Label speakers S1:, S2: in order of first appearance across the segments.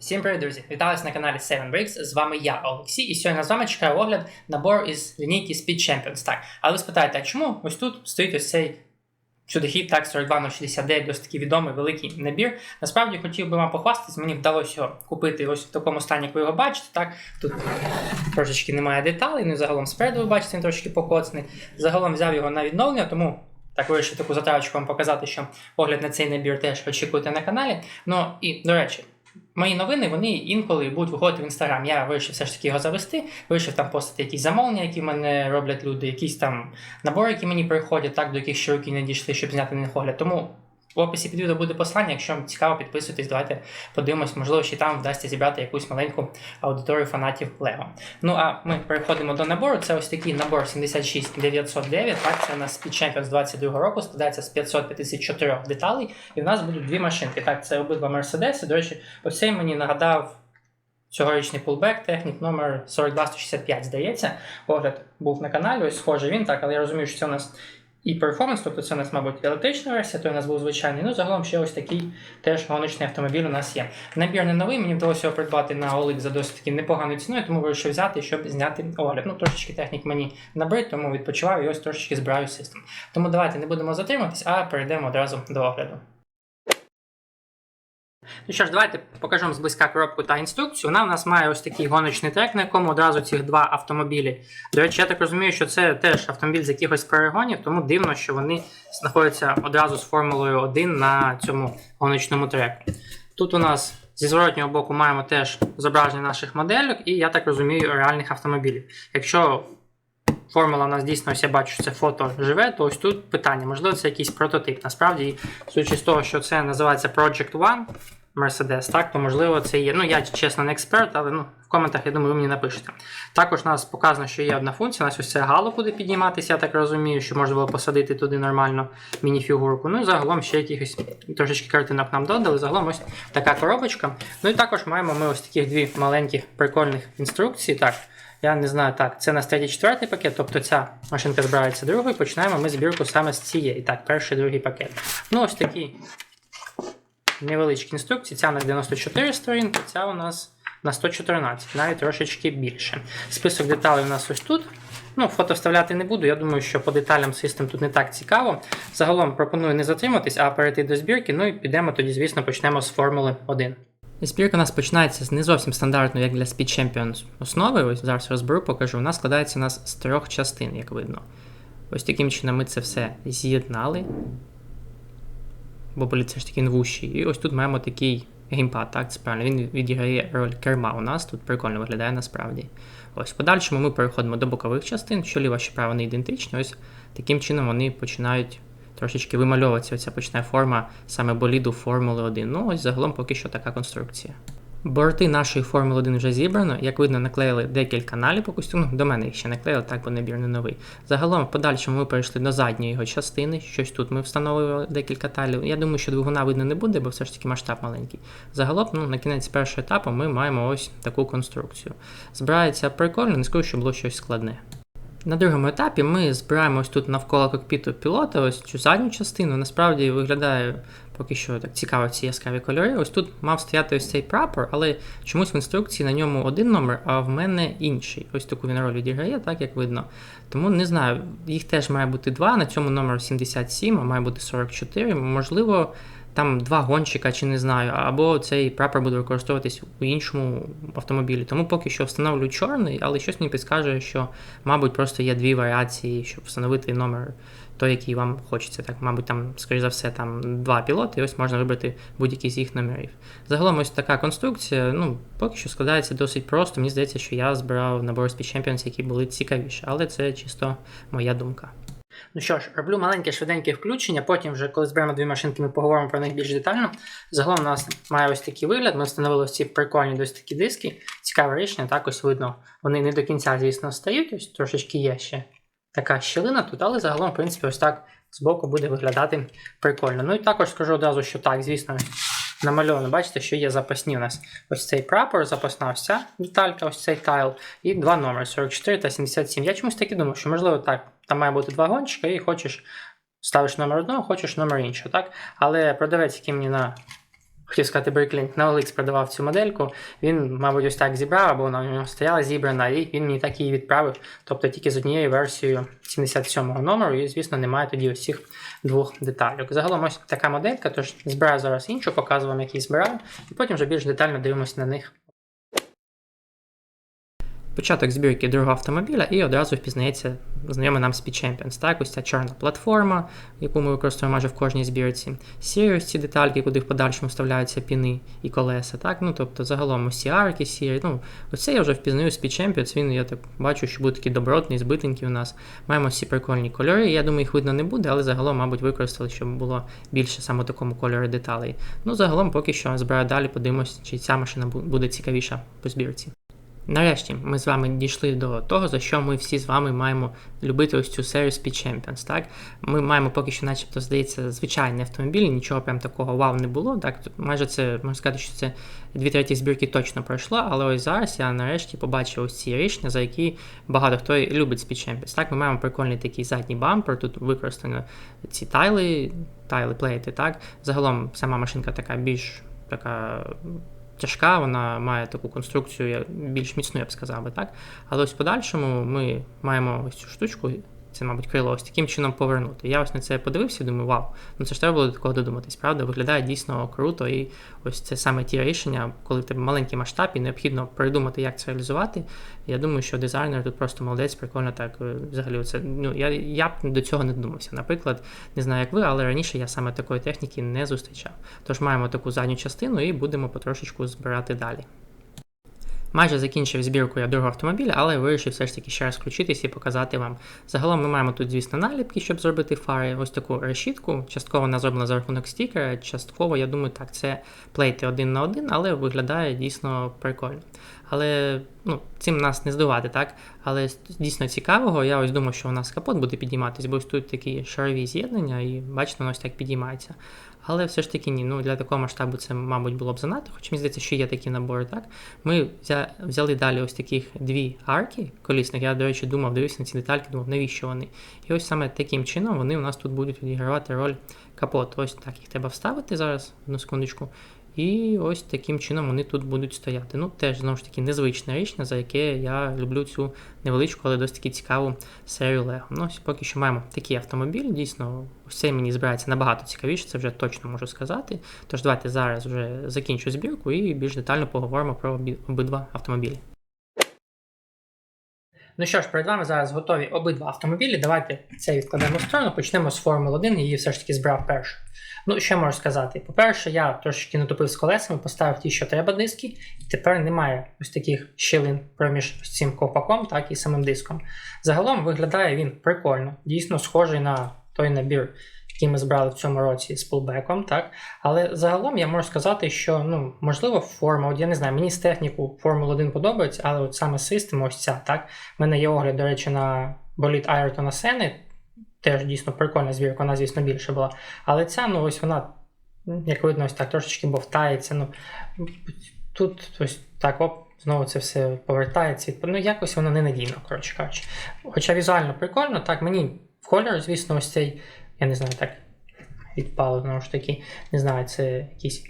S1: Всім привіт, друзі! Вітаю вас на каналі 7 Bricks. З вами я, Олексій, і сьогодні з вами чекає огляд набору із лінійки Speed Champions. Так, але ви спитаєте, а чому ось тут стоїть ось цей чудохід так 42069, досить такий відомий великий набір. Насправді хотів би вам похвастатись, мені вдалося його купити ось в такому стані, як ви його бачите. Так, тут трошечки немає деталей, ну загалом спереду ви бачите, він трошки покоцаний. Загалом взяв його на відновлення, тому. Так вирішив таку затравочку вам показати, що огляд на цей набір теж очікуєте на каналі. Ну і до речі, мої новини вони інколи будуть виходити в інстаграм. Я вирішив все ж таки його завести, вирішив там постати якісь замовлення, які в мене роблять люди, якісь там набори, які мені приходять, так, до яких ще не дійшли, щоб зняти на них огляд. Тому в описі під відео буде посилання. Якщо вам цікаво, підписуйтесь, давайте подивимось, можливо, ще там вдасться зібрати якусь маленьку аудиторію фанатів Lego. Ну а ми переходимо до набору. Це ось такий набор 76909. Так, це у нас Speed Champions 22 року, складається з 554 деталей, і в нас будуть дві машинки. Так, це обидва Мерседеси. До речі, ось цей мені нагадав. Цьогорічний пулбек, технік номер 42165, здається. Огляд був на каналі, ось схожий він, так, але я розумію, що це у нас і перформанс, тобто це у нас, мабуть, електрична версія, той у нас був звичайний. Ну, загалом ще ось такий теж гоночний автомобіль у нас є. Набір не новий, мені вдалося його придбати на OLX за досить таки непоганою ціною, тому вирішив взяти, щоб зняти огляд. Ну, трошечки технік мені набрид, тому відпочиваю і ось трошечки збираю систем. Тому давайте не будемо затримуватись, а перейдемо одразу до огляду. Ну що ж, давайте покажу вам зблизька коробку та інструкцію. Вона в нас має ось такий гоночний трек, на якому одразу цих два автомобілі. До речі, я так розумію, що це теж автомобіль з якихось перегонів, тому дивно, що вони знаходяться одразу з Формулою 1 на цьому гоночному треку. Тут у нас зі зворотнього боку маємо теж зображення наших модельок, і я так розумію, реальних автомобілів. Якщо формула у нас дійсно, ось я бачу, це фото живе, то ось тут питання, можливо, це якийсь прототип. Насправді, судячи з того, що це називається Project One Mercedes, так, то можливо це є. Ну, я чесно не експерт, але ну, в коментах, я думаю, ви мені напишете. Також у нас показано, що є одна функція, у нас ось це гало буде підніматися, я так розумію, що можна було посадити туди нормально мініфігурку. Ну і загалом ще якихось трошечки картинок нам додали. Загалом ось така коробочка. Ну і також маємо ми ось таких дві маленьких прикольних інструкції. Так, я не знаю, так, це на третій четвертий пакет, тобто ця машинка збирається другою. Починаємо ми збірку саме з цієї. Так, перший другий пакет. Ну, ось такі невеличкі інструкції. Ця на 94 сторінки, ця у нас на 114, навіть трошечки більше. Список деталей у нас ось тут. Ну, фото вставляти не буду. Я думаю, що по деталям систем тут не так цікаво. Загалом пропоную не затриматись, а перейти до збірки. Ну і підемо тоді, звісно, почнемо з Формули 1. І Збірка у нас починається з не зовсім стандартної, як для Speed Champions основи. Ось зараз розберу, покажу. Вона складається у нас з трьох частин, як видно. Ось таким чином ми це все з'єднали. Бо політ ж таки новущий. І ось тут маємо такий геймпад, так, це правильно. Він відіграє роль керма у нас, тут прикольно виглядає насправді. Ось в подальшому ми переходимо до бокових частин, що ліва, що права не ідентичні. Ось таким чином вони починають трошечки вимальовуватися. Оця почне форма саме боліду Формули 1. Ну, ось загалом поки що така конструкція. Борти нашої Формули 1 вже зібрано. Як видно, наклеїли декілька наліпок. Ну, до мене їх ще наклеїли, так бо набір не новий. Загалом, в подальшому ми перейшли до задньої його частини. Щось тут ми встановили декілька талів. Я думаю, що двигуна видно не буде, бо все ж таки масштаб маленький. Загалом, ну, на кінець першого етапу ми маємо ось таку конструкцію. Збирається прикольно, не скажу, що було щось складне. На другому етапі ми збираємо ось тут навколо кокпіту пілота, ось цю задню частину. Насправді виглядає поки що так цікаво ці яскраві кольори. Ось тут мав стояти ось цей прапор, але чомусь в інструкції на ньому один номер, а в мене інший. Ось таку він роль відіграє, так як видно. Тому не знаю, їх теж має бути два. На цьому номер 77, а має бути 44. Можливо. Там два гонщика, чи не знаю, або цей прапор буде використовуватись у іншому автомобілі. Тому поки що встановлю чорний, але щось мені підскаже, що, мабуть, просто є дві варіації, щоб встановити номер, той, який вам хочеться. Так, мабуть, там, скоріш за все, там два пілоти, і ось можна вибрати будь-який з їх номерів. Загалом, ось така конструкція, ну, поки що складається досить просто. Мені здається, що я збирав набор Speed Champions, які були цікавіші, але це чисто моя думка. Ну що ж, роблю маленьке швиденьке включення, потім вже, коли зберемо дві машинки, ми поговоримо про них більш детально. Загалом у нас має ось такий вигляд. Ми встановили ось ці прикольні досить такі диски. Цікаве рішення, так ось видно. Вони не до кінця, звісно, стають, ось трошечки є ще така щілина тут, але загалом, в принципі, ось так збоку буде виглядати прикольно. Ну і також скажу одразу, що так, звісно, намальовано, бачите, що є запасні у нас ось цей прапор, запасна ось ця деталька, ось цей тайл, і два номери 44 та 77. Я чомусь так і думав, що можливо так, там має бути два гонщика, і хочеш ставиш номер одного, хочеш номер іншого, так? Але продавець, який мені на хотів сказати Бриклінг на OLX продавав цю модельку. Він, мабуть, ось так зібрав, або вона у нього стояла зібрана, і він мені так її відправив. Тобто тільки з однією версією 77-го номеру, і, звісно, немає тоді ось двох деталей. Загалом ось така моделька, тож збираю зараз іншу, показую вам, які збираю, і потім вже більш детально дивимося на них. Початок збірки другого автомобіля і одразу впізнається знайомий нам Speed Champions. Так, ось ця чорна платформа, яку ми використовуємо майже в кожній збірці. Сірі ці детальки, куди в подальшому вставляються піни і колеса. Так? Ну, тобто, загалом усі арки сірі. Ну, ось це я вже впізнаю Speed Champions, він, я так бачу, що буде такий добротний, збитенький у нас. Маємо всі прикольні кольори. Я думаю, їх видно не буде, але загалом, мабуть, використали, щоб було більше саме такому кольору деталей. Ну, загалом, поки що збираю далі, подивимось, чи ця машина буде цікавіша по збірці. Нарешті ми з вами дійшли до того, за що ми всі з вами маємо любити ось цю серію Speed Champions. Так? Ми маємо поки що, начебто, здається, звичайний автомобіль, нічого прям такого вау не було. Так? Майже це можна сказати, що це дві треті збірки точно пройшло, але ось зараз я нарешті побачив ось ці рішення, за які багато хто любить Speed Champions. Так, ми маємо прикольний такий задній бампер, тут використано ці тайли, тайли плейти. Так? Загалом сама машинка така більш така тяжка, вона має таку конструкцію більш міцну, я б сказав би, так? Але ось в подальшому ми маємо ось цю штучку, це, мабуть, крило ось таким чином повернути. Я ось на це подивився думаю, вау, ну це ж треба було до такого додуматись, правда? Виглядає дійсно круто. І ось це саме ті рішення, коли в тебе маленький масштаб і необхідно придумати, як це реалізувати. Я думаю, що дизайнер тут просто молодець, прикольно так. е, Взагалі, це ну я, я б до цього не додумався. Наприклад, не знаю, як ви, але раніше я саме такої техніки не зустрічав. Тож маємо таку задню частину і будемо потрошечку збирати далі. Майже закінчив збірку я другого автомобіля, але вирішив все ж таки ще раз включитись і показати вам. Загалом ми маємо тут, звісно, наліпки, щоб зробити фари. Ось таку решітку. Частково вона зроблена за рахунок стікера, частково, я думаю, так, це плейти один на один, але виглядає дійсно прикольно. Але ну, цим нас не здивувати, так? Але дійсно цікавого, я ось думав, що у нас капот буде підійматись, бо ось тут такі шарові з'єднання, і бачите, воно ось так підіймається. Але все ж таки ні. Ну для такого масштабу це, мабуть, було б занадто, хоча мені здається, що є такі набори, так? Ми взяли далі ось таких дві арки колісних. Я, до речі, думав, дивився на ці детальки, думав, навіщо вони. І ось саме таким чином вони у нас тут будуть відігравати роль капоту. Ось так їх треба вставити зараз, одну секундочку. І ось таким чином вони тут будуть стояти. Ну, теж, знову ж таки, незвичне рішення, за яке я люблю цю невеличку, але досить таки цікаву серію Лего. Ну, ось поки що маємо такий автомобіль. Дійсно, все мені збирається набагато цікавіше, це вже точно можу сказати. Тож давайте зараз вже закінчу збірку і більш детально поговоримо про обидва автомобілі. Ну що ж, перед вами зараз готові обидва автомобілі. Давайте це відкладемо в сторону, почнемо з Формули 1, її все ж таки збрав першу. Ну, що можу сказати? По-перше, я трошечки натопив з колесами, поставив ті, що треба диски, і тепер немає ось таких щілин проміж цим ковпаком, так і самим диском. Загалом виглядає він прикольно, дійсно схожий на той набір, який ми збрали в цьому році з пулбеком, так. Але загалом я можу сказати, що ну, можливо, форма, от я не знаю, мені з техніку Формула 1 подобається, але от саме система, ось ця, так. У мене є огляд, до речі, на боліт Айртона Сени. Теж дійсно прикольна звірка, вона, звісно, більше була. Але ця, ну ось вона, як видно, ось так трошечки бовтається. Ну, Тут ось так оп, знову це все повертається. Ну, якось воно ненадійно, коротше кажучи. Хоча візуально прикольно, так, мені в колір, звісно, ось цей, я не знаю, так відпало, знову ж таки, не знаю, це якийсь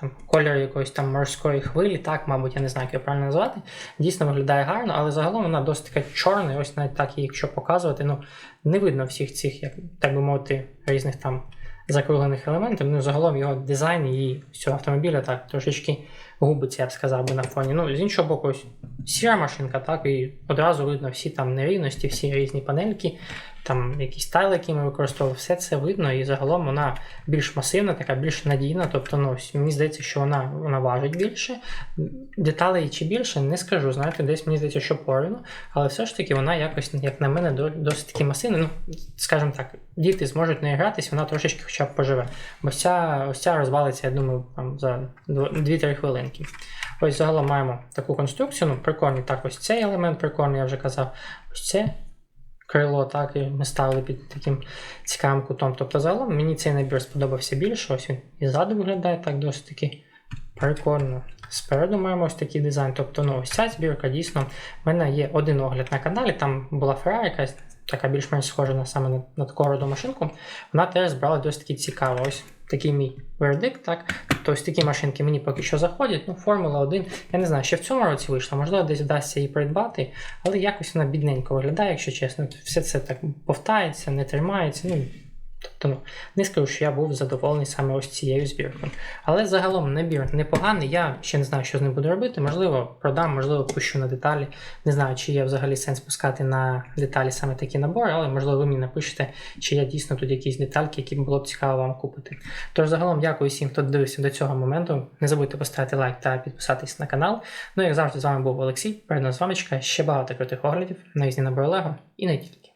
S1: там кольор якоїсь там морської хвилі, так, мабуть, я не знаю, як його правильно назвати. Дійсно виглядає гарно, але загалом вона досить така чорна, ось навіть так, якщо показувати, ну, не видно всіх цих, як так би мовити, різних там закруглених елементів. Ну, загалом його дизайн і цього автомобіля так трошечки губиться, я б сказав би на фоні. Ну, з іншого боку, сіра машинка, так, і одразу видно всі там нерівності, всі різні панельки, там якісь тайли, які ми використовували, все це видно, і загалом вона більш масивна, така більш надійна. Тобто, ну, мені здається, що вона вона важить більше. Деталей чи більше, не скажу. Знаєте, десь мені здається, що порівну, але все ж таки вона якось, як на мене, досить таки масивна. Ну, скажімо так, діти зможуть не гратись, вона трошечки хоча б поживе. Бо ця, ось ця розвалиться, я думаю, там, за 2-3 хвилинки. Ось загалом маємо таку конструкцію. Ну, прикольний так, ось цей елемент прикольний, я вже казав. Ось це крило, так, і ми ставили під таким цікавим кутом. Тобто, загалом мені цей набір сподобався більше. Ось він і ззаду виглядає так досить таки прикольно. Спереду маємо ось такий дизайн. Тобто, ну, ось ця збірка дійсно. В мене є один огляд на каналі, там була Ferrari якась така більш-менш схожа на саме на, на таку роду машинку. Вона теж збрала досить таки цікаво. Ось такий мій вердикт, так. Тобто ось такі машинки мені поки що заходять. Ну, Формула 1, я не знаю, ще в цьому році вийшла, можливо, десь вдасться її придбати, але якось вона бідненько виглядає, якщо чесно. Все це так повтається, не тримається. Ну, тобто, не скажу, що я був задоволений саме ось цією збіркою. Але загалом набір непоганий. Я ще не знаю, що з ним буду робити. Можливо, продам, можливо, пущу на деталі. Не знаю, чи є взагалі сенс пускати на деталі саме такі набори, але можливо ви мені напишете, чи є дійсно тут якісь детальки, які було б цікаво вам купити. Тож загалом дякую всім, хто дивився до цього моменту. Не забудьте поставити лайк та підписатись на канал. Ну як завжди, з вами був Олексій. Перед нас з вами ще багато крутих оглядів на різні набори Лего і не тільки.